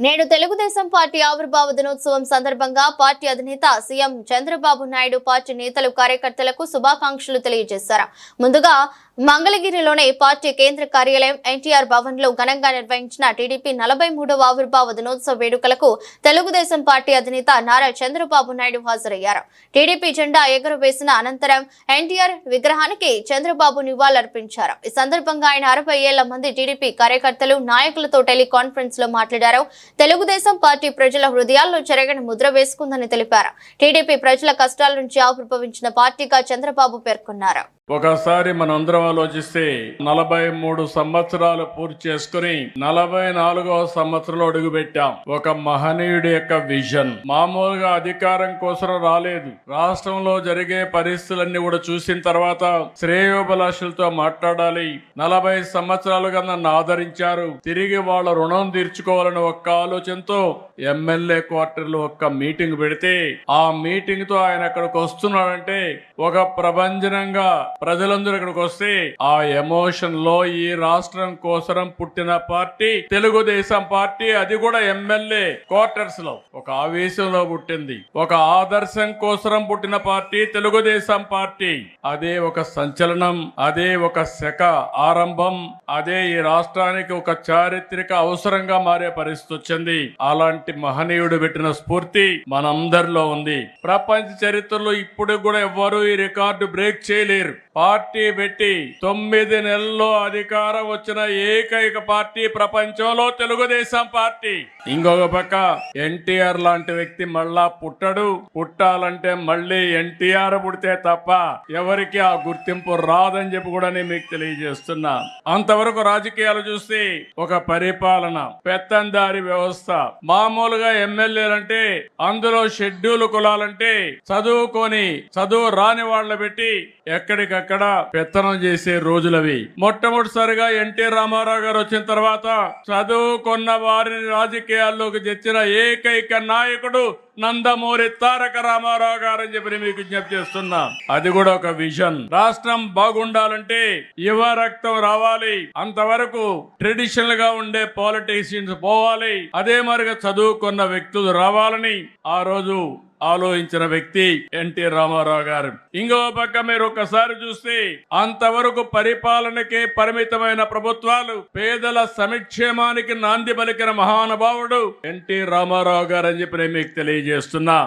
నేడు తెలుగుదేశం పార్టీ ఆవిర్భావ దినోత్సవం సందర్భంగా పార్టీ అధినేత సీఎం చంద్రబాబు నాయుడు పార్టీ నేతలు కార్యకర్తలకు శుభాకాంక్షలు తెలియజేశారు. ముందుగా మంగళగిరిలోని పార్టీ కేంద్ర కార్యాలయం ఎన్టీఆర్ భవన్లో ఘనంగా నిర్వహించిన టీడీపీ నలభై మూడవ ఆవిర్భావ దినోత్సవ వేడుకలకు తెలుగుదేశం పార్టీ అధినేత నారా చంద్రబాబు నాయుడు హాజరయ్యారు. టీడీపీ జెండా ఎగురవేసిన అనంతరం ఎన్టీఆర్ విగ్రహానికి చంద్రబాబు నివాళులర్పించారు. ఈ సందర్భంగా ఆయన అరవై ఏళ్ళ మంది టీడీపీ కార్యకర్తలు నాయకులతో టెలికాన్ఫరెన్స్లో మాట్లాడారు. తెలుగుదేశం పార్టీ ప్రజల హృదయాల్లో చెరగని ముద్ర వేసుకుందని తెలిపారు. టీడీపీ ప్రజల కష్టాల నుంచి ఆవిర్భవించిన పార్టీగా చంద్రబాబు పేర్కొన్నారు. ఒకసారి మనందరం ఆలోచిస్తే నలభై మూడు సంవత్సరాలు పూర్తి చేసుకుని నలభై నాలుగవ సంవత్సరంలో అడుగుపెట్టాం. ఒక మహనీయుడి యొక్క విజన్. మామూలుగా అధికారం కోసం రాలేదు. రాష్ట్రంలో జరిగే పరిస్థితులన్నీ కూడా చూసిన తర్వాత శ్రేయోభిలాషులతో మాట్లాడాలి. నలభై సంవత్సరాలుగా నన్ను ఆదరించారు తిరిగి వాళ్ళ రుణం తీర్చుకోవాలని ఒక్క ఆలోచనతో ఎమ్మెల్యే క్వార్టర్లో ఒక్క మీటింగ్ పెడితే ఆ మీటింగ్తో ఆయన అక్కడికి వస్తున్నాడంటే ఒక ప్రభంజనంగా ప్రజలందరూ ఇక్కడికి వస్తే ఆ ఎమోషన్లో ఈ రాష్ట్రం కోసరం పుట్టిన పార్టీ తెలుగుదేశం పార్టీ అది కూడా ఎమ్మెల్యే క్వార్టర్స్లో. ఒక ఆవేశంలో పుట్టింది. ఒక ఆదర్శం కోసరం పుట్టిన పార్టీ తెలుగుదేశం పార్టీ. అదే ఒక సంచలనం అదే ఒక శక ఆరంభం అదే ఈ రాష్ట్రానికి ఒక చారిత్రక అవసరంగా మారే పరిస్థితి వచ్చింది. అలాంటి మహనీయుడు పెట్టిన స్ఫూర్తి మనందరిలో ఉంది. ప్రపంచ చరిత్రలో ఇప్పుడు కూడా ఎవ్వరూ ఈ రికార్డు బ్రేక్ చేయలేరు. పార్టీ పెట్టి తొమ్మిది నెలల్లో అధికారం వచ్చిన ఏకైక పార్టీ ప్రపంచంలో తెలుగుదేశం పార్టీ. ఇంకొక పక్క ఎన్టీఆర్ లాంటి వ్యక్తి మళ్ళా పుట్టడు. పుట్టాలంటే మళ్ళీ ఎన్టీఆర్ పుడితే తప్ప ఎవరికి ఆ గుర్తింపు రాదని చెప్పి కూడా నేను మీకు తెలియజేస్తున్నా. అంతవరకు రాజకీయాలు చూస్తే ఒక పరిపాలన పెత్తందారి వ్యవస్థ. మామూలుగా ఎమ్మెల్యేలంటే అందులో షెడ్యూల్ కులాలంటే చదువుకొని చదువు రాని వాళ్ళ పెట్టి ఎక్కడికక్కడ పెత్తనం చేసే రోజులవి. మొట్టమొదటిసారిగా ఎన్టీ రామారావు గారు వచ్చిన తర్వాత చదువుకున్న వారిని రాజకీయాల్లోకి తెచ్చిన ఏకైక నాయకుడు నందమూరి తారక రామారావు గారు అని చెప్పి మీకు విజ్ఞప్తి చేస్తున్నా. అది కూడా ఒక విజన్. రాష్ట్రం బాగుండాలంటే యువ రక్తం రావాలి. అంతవరకు ట్రెడిషనల్గా ఉండే పాలిటీషియన్స్ పోవాలి. అదే మరిగా చదువుకున్న వ్యక్తులు రావాలని ఆ రోజు ఆలోచించిన వ్యక్తి ఎన్టీ రామారావు గారు. ఇంకో పక్క మీరు ఒకసారి చూస్తే అంతవరకు పరిపాలనకే పరిమితమైన ప్రభుత్వాలు పేదల సంక్షేమానికి నాంది పలికిన మహానుభావుడు ఎన్టీ రామారావు గారు అని చెప్పి నేను మీకు తెలియజేస్తున్నా.